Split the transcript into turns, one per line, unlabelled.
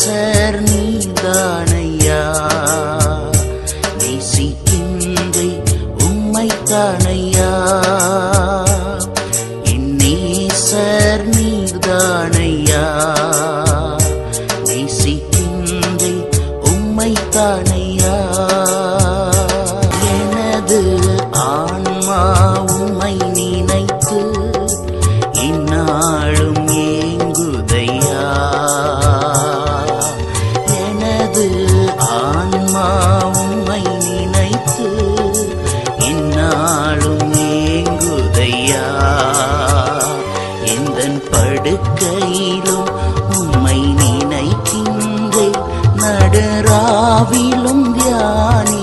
நேசர் நீதானையா? நேசிக்கின்றே உம்மைத்தானையா என் நேசர் நீதானையா? நேசிக்கின்றே உம்மைத்தானையா எனது ஆன்மா உம்மை நீ படுக்கையிலும் உம்மை நினைக்கின்றேன். நடுராவிலும் தியானி